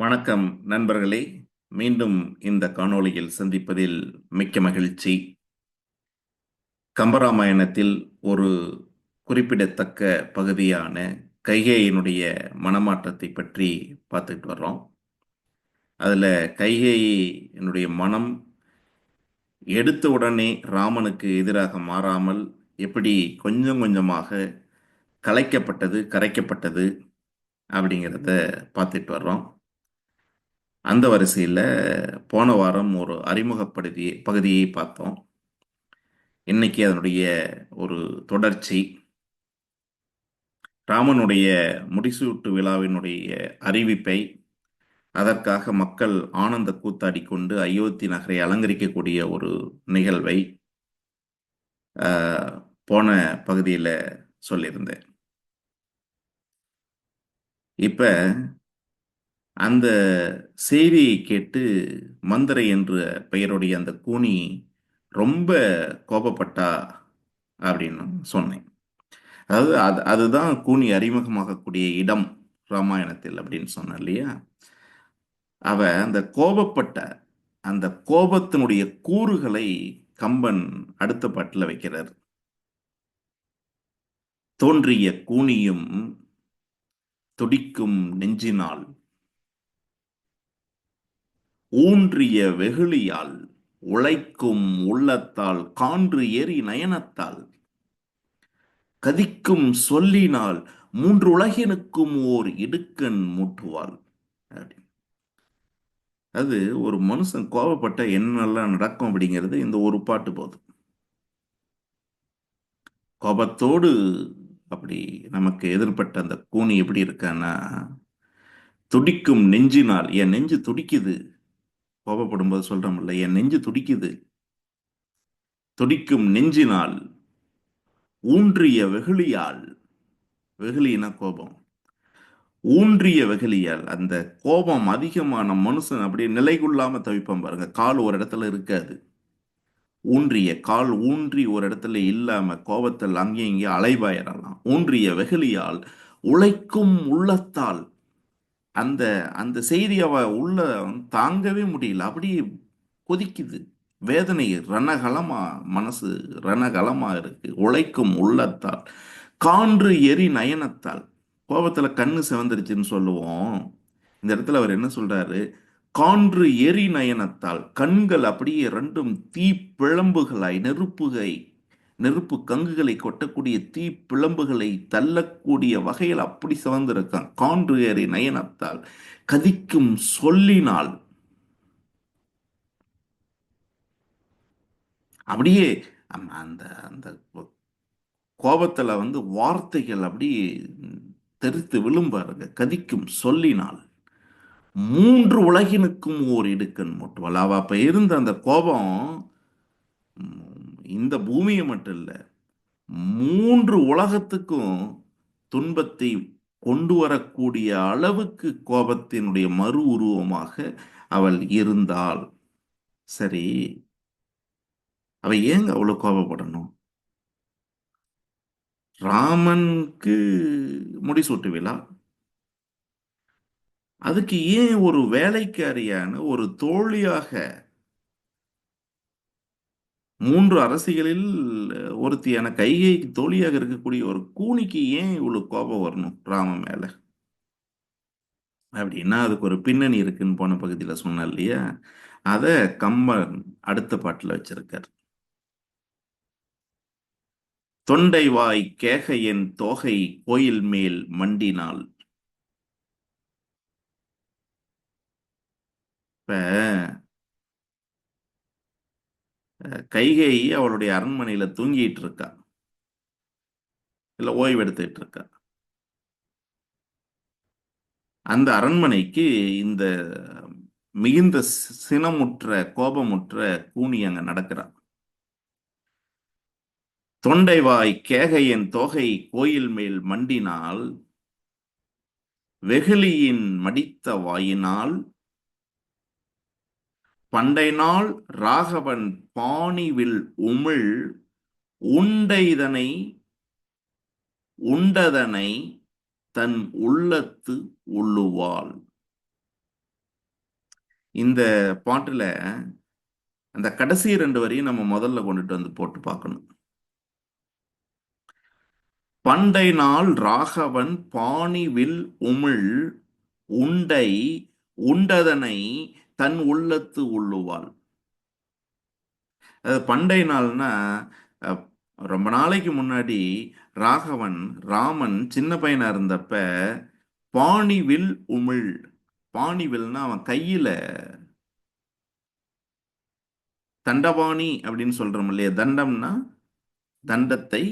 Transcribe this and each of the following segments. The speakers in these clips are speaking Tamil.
வணக்கம் நண்பர்களே. மீண்டும் இந்த காணொளியில் சந்திப்பதில் மிக்க மகிழ்ச்சி. கம்பராமாயணத்தில் ஒரு குறிப்பிடத்தக்க பகுதியான கைகேயினுடைய மனமாற்றத்தை பற்றி பார்த்துட்டு வர்றோம். அதில் கைகேயினுடைய மனம் எடுத்த உடனே ராமனுக்கு எதிராக மாறாமல் எப்படி கொஞ்சம் கொஞ்சமாக கலைக்கப்பட்டது கரைக்கப்பட்டது அப்படிங்கிறத பார்த்துட்டு வர்றோம். அந்த வரிசையில் போன வாரம் ஒரு அறிமுகப்படுத்தி பகுதியை பார்த்தோம். இன்னைக்கு அதனுடைய ஒரு தொடர்ச்சி. ராமனுடைய முடிசூட்டு விழாவினுடைய அறிவிப்பை அதற்காக மக்கள் ஆனந்த கூத்தாடி கொண்டு அயோத்தி நகரை அலங்கரிக்கக்கூடிய ஒரு நிகழ்வை போன பகுதியில் சொல்லியிருந்தேன். இப்போ அந்த செய்தியை கேட்டு மந்தரை என்ற பெயருடைய அந்த கூனி ரொம்ப கோபப்பட்டா அப்படின்னு சொன்னேன். அதாவது அது அதுதான் கூனி அறிமுகமாகக்கூடிய இடம் ராமாயணத்தில் அப்படின்னு சொன்ன இல்லையா? அவ அந்த கோபப்பட்ட அந்த கோபத்தினுடைய கூறுகளை கம்பன் அடுத்த பாட்டில் வைக்கிறார். தோன்றிய கூனியும் துடிக்கும் நெஞ்சினால் ஊன்றிய வெகுளியால் உழைக்கும் உள்ளத்தால் கான்று எரி நயனத்தால். கதிக்கும் சொல்லினால் மூன்று உலகினுக்கும் ஓர் இடுக்கன் மூட்டுவாள் அது ஒரு மனுஷன் கோபப்பட்ட என்னெல்லாம் நடக்கும் அப்படிங்கிறது இந்த ஒரு பாட்டு போதும். கோபத்தோடு அப்படி நமக்கு எதிர்பட்ட அந்த கூனி எப்படி இருக்கான்னா துடிக்கும் நெஞ்சினால் என் நெஞ்சு துடிக்குது? கோபப்படும் போது சொல்றோம்ல என் நெஞ்சு துடிக்குது. துடிக்கும் நெஞ்சினால் ஊன்றிய வெகுளியால் வெகுளினா கோபம். ஊன்றிய வெகுளியால் அந்த கோபம் அதிகமான மனுஷன் அப்படியே நிலை தவிப்பான் பாருங்க. கால் ஒரு இடத்துல இருக்காது. ஊன்றிய கால் ஊன்றி ஒரு இடத்துல இல்லாம கோபத்தில் அங்கேயும் இங்கே அலைபாயிரலாம் ஊன்றிய வெகுளியால் உழைக்கும் உள்ளத்தால் அந்த அந்த செய்தி அவ உள்ள தாங்கவே முடியல. அப்படியே கொதிக்குது. வேதனை ரணகலமா மனசு ரணகலமா இருக்கு. உழைக்கும் உள்ளத்தால் கான்று எரி நயனத்தால். கோபத்துல கண்ணு செவந்துருச்சுன்னு சொல்லுவோம். இந்த இடத்துல அவர் என்ன சொல்றாரு? கான்று எரி நயனத்தால் கண்கள் அப்படியே ரெண்டும் தீ பிழம்புகளாய் நெருப்புகை நெருப்பு கங்குகளை கொட்டக்கூடிய தீ பிளம்புகளை தள்ளக்கூடிய வகையில் அப்படி சிவந்திருக்கான். கான்று நயனத்தால் கதிக்கும் சொல்லினால். அப்படியே அந்த அந்த கோபத்தில் வந்து வார்த்தைகள் அப்படியே தெரித்து விழும்பாருங்க கதிக்கும் சொல்லினால். மூன்று உலகினுக்கும் ஓர் இடுக்கன் முட்டுவல் அவ அப்போ இருந்த அந்த கோபம் இந்த பூமியை மட்டும் இல்லை மூன்று உலகத்துக்கும் துன்பத்தை கொண்டு வரக்கூடிய அளவுக்கு கோபத்தினுடைய மறு உருவமாக அவள் இருந்தாள். சரி அவ ஏங்க அவ்வளவு கோபப்படணும்? ராமனுக்கு முடிசூட்டு விழா. அதுக்கு ஏன் ஒரு வேலைக்காரியான ஒரு தோழியாக மூன்று அரசிகளில் ஒருத்தியான கைகைக்கு தோழியாக இருக்கக்கூடிய ஒரு கூனிக்கு ஏன் இவ்வளவு கோபம் வரணும் ராம மேல? அப்படின்னா அதுக்கு ஒரு பின்னணி இருக்குன்னு போன பகுதியில் சொன்ன இல்லையா? அத கம்பன் அடுத்த பாட்டில் வச்சிருக்கார். தொண்டை வாய் கேகையன் தோகை கோயில் மேல் மண்டினாள் இப்ப கைகேயி அவளுடைய அரண்மனையில தூங்கிட்டு இருக்கா இல்ல ஓய்வு எடுத்துட்டு இருக்கா அந்த அரண்மனைக்கு இந்த மிகுந்த சினமுற்ற கோபமுற்ற கூனி அங்க நடக்கிறான் தொண்டைவாய் கேகையின் தொகை கோயில் மேல் மண்டினால் வெகுளியின் மடித்த வாயினால் பண்டை நாள் ராகவன் பாணிவில் உமிழ் உண்டைதனை உண்டதனை தன் உள்ளத்து உள்ளுவாள். இந்த பாட்டுல அந்த கடைசி ரெண்டு வரையும் நம்ம முதல்ல கொண்டுட்டு வந்து போட்டு பார்க்கணும். பண்டை நாள் ராகவன் பாணிவில் உமிழ் உண்டை உண்டதனை தன் உள்ளத்து உள்ளுவாள் அது பண்டை நாள்னா ரொம்ப நாளைக்கு முன்னாடி ராகவன் ராமன் சின்ன பையனா இருந்தப்ப பாணிவில் உமிழ். பாணிவில்னா அவன் கையில தண்டபாணி அப்படின்னு சொல்றோம் இல்லையா? தண்டம்னா தண்டத்தை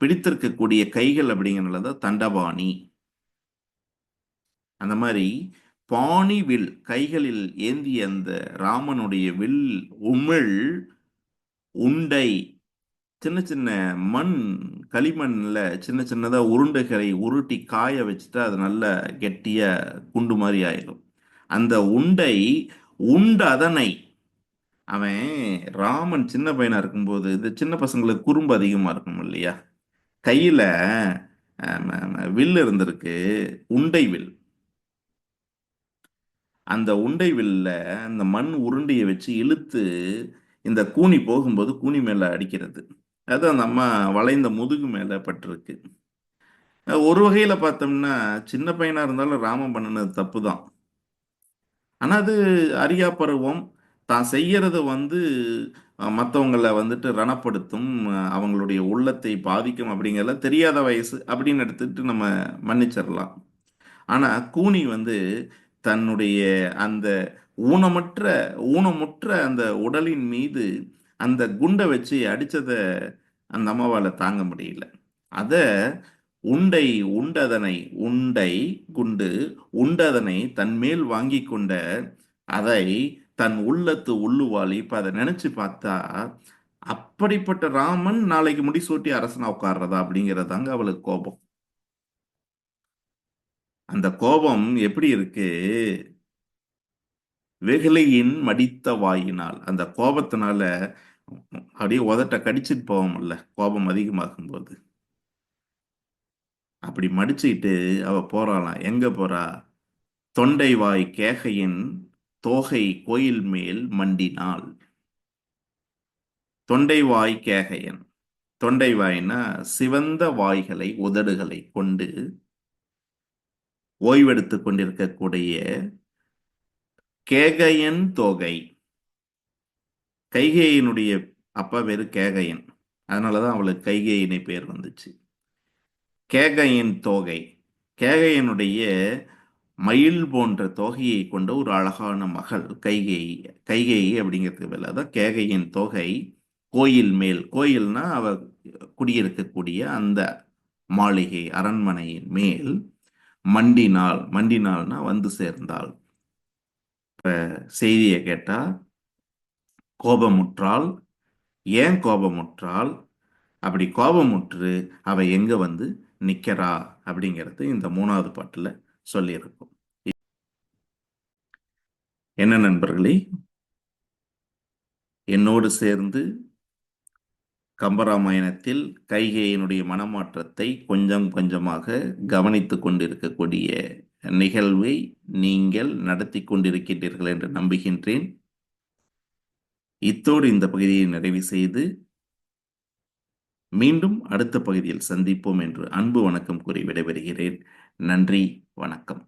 பிடித்திருக்கக்கூடிய கைகள் அப்படிங்கிறதுல தான் தண்டபாணி. அந்த மாதிரி பாணி வில் கைகளில் ஏந்திய அந்த ராமனுடைய வில் உமிழ் உண்டை சின்ன சின்ன மண் களிமண்ணில் சின்ன சின்னதாக உருண்டைகளை உருட்டி காய வச்சுட்டா அது நல்ல கெட்டிய குண்டு மாதிரி ஆயிடும் அந்த உண்டை உண்டு அதனை அவன் ராமன் சின்ன பையனாக இருக்கும்போது இந்த சின்ன பசங்களுக்கு குறும்பு அதிகமாக இருக்கும் இல்லையா? கையில் வில் இருந்திருக்கு உண்டை வில். அந்த உண்டை வில்ல அந்த மண் உருண்டையை வச்சு இழுத்து இந்த கூனி போகும்போது கூனி மேல அடிக்கிறது. அது அந்த அம்மா வளைந்த முதுகு மேல பட்டிருக்கு. ஒரு வகையில பார்த்தோம்னா சின்ன பையனா இருந்தாலும் ராமம் பண்ணினது தப்பு தான் ஆனா அது அறியா பருவம். தான் செய்யறது வந்து மற்றவங்களை வந்துட்டு ரணப்படுத்தும் அவங்களுடைய உள்ளத்தை பாதிக்கும் அப்படிங்கிறத தெரியாத வயசு அப்படின்னு எடுத்துட்டு நம்ம மன்னிச்சிடலாம். ஆனா கூனி வந்து தன்னுடைய அந்த ஊனமற்ற ஊனமுற்ற அந்த உடலின் மீது அந்த குண்டை வச்சு அடித்ததை அந்த அம்மாவால தாங்க முடியல. அதை உண்டை உண்டதனை உண்டை குண்டு உண்டதனை தன் மேல் வாங்கி கொண்ட அதை தன் உள்ளத்து உள்ளுவாளி இப்போ அதை நினைச்சு பார்த்தா அப்படிப்பட்ட ராமன் நாளைக்கு முடிசூட்டி அரசனா உட்கார்றதா அப்படிங்கிறதாங்க அவளுக்கு கோபம். அந்த கோபம் எப்படி இருக்கு? வெகுலையின் மடித்த வாயினால். அந்த கோபத்தினால அப்படியே உதட்ட கடிச்சிட்டு போவோம்ல கோபம் அதிகமாகும் போது அப்படி மடிச்சுக்கிட்டு அவ போறாளாம் எங்க போறா? தொண்டை வாய் கேகையின் தோகை கோயில் மேல் மண்டினாள் தொண்டை வாய் கேகையன். தொண்டை வாய்னா சிவந்த வாய்களை உதடுகளை கொண்டு ஓய்வெடுத்து கொண்டிருக்கக்கூடிய கேகையன் தோகை. கைகேயினுடைய அப்பா கேகையன். அதனால் தான் அவளுக்கு கைகேயினை பேர் வந்துச்சு. கேகையின் தோகை. கேகையனுடைய மயில் போன்ற தோகையை கொண்ட ஒரு அழகான மகள் கைகேயி. கைகேயி அப்படிங்கிறதுக்கு பதிலாக தான் கேகையின் தொகை கோயில் மேல். கோயில்னா அவ குடியிருக்கக்கூடிய அந்த மாளிகை அரண்மனையின் மேல். மண்டினால் மண்டினால்னா வந்து சேர்ந்தாள். இப்ப செய்தியை கேட்டா கோபமுற்றால் ஏன் கோபமுற்றால் அப்படி கோபமுற்று அவ எங்க வந்து நிக்கிறா அப்படிங்கிறது இந்த மூணாவது பாட்டுல சொல்லியிருக்கும். என்ன நண்பர்களே? என்னோடு சேர்ந்து கம்பராமாயணத்தில் கைகேயினுடைய மனமாற்றத்தை கொஞ்சம் கொஞ்சமாக கவனித்து கொண்டிருக்கக்கூடிய நிகழ்வை நீங்கள் நடத்தி கொண்டிருக்கின்றீர்கள் என்று நம்புகின்றேன். இத்தோடு இந்த பகுதியை நிறைவு செய்து மீண்டும் அடுத்த பகுதியில் சந்திப்போம் என்று அன்பு வணக்கம் கூறி விடைபெறுகிறேன். நன்றி வணக்கம்.